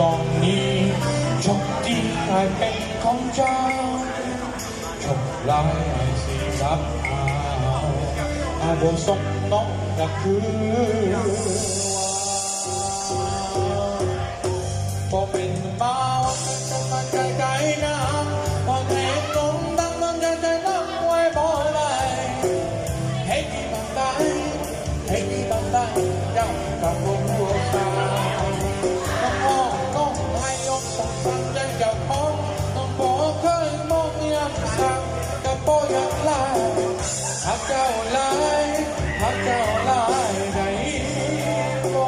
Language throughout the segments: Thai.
ตอนนี้โชคดีกลายเป็นของเจ้าโชคร้ายไอ้สิรับเอาอาโบสมน้องก็คือพอเป็นเมาวันนั้นมาใจใจนะพอเทลงดังมันใจใจนักไว้บ่ได้ ให้ดีบางได้ให้ดีบางได้เจ้ากับผม โปอยากลาหากเจ้าลายหากเจ้าลายได้บ่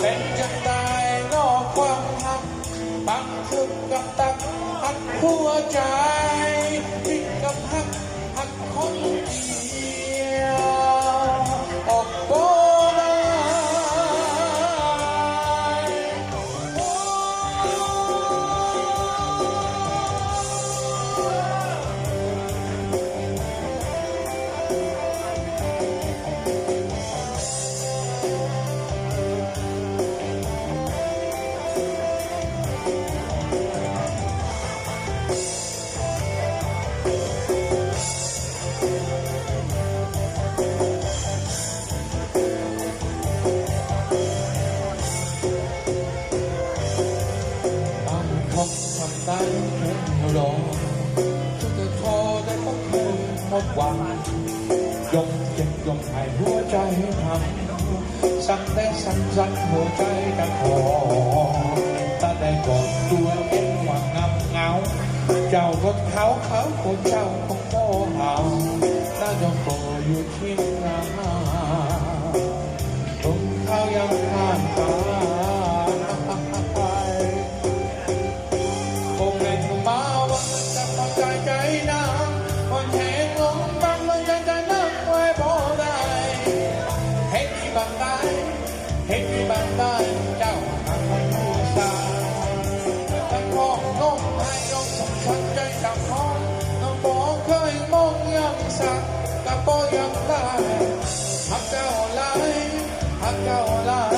เป็นจังไดนอกความหักปังคึกกับตักหักหัวใจำทำได้แค่รอทุกแต่ทอได้ก็เคืนหมดหวังยงเจ็บยงหายหัวใจทำสั่งได้สั่งสั่งหัวใบันไดเห็นมีบังไดเจ้าทางมันผู้ตาแต่พ่อน้องให้น้องสมชันใจดังน้องน้องบอกเคยมองยังสักกะโป้ยังได้หักเจ้าหลายหักเจ้าหลาย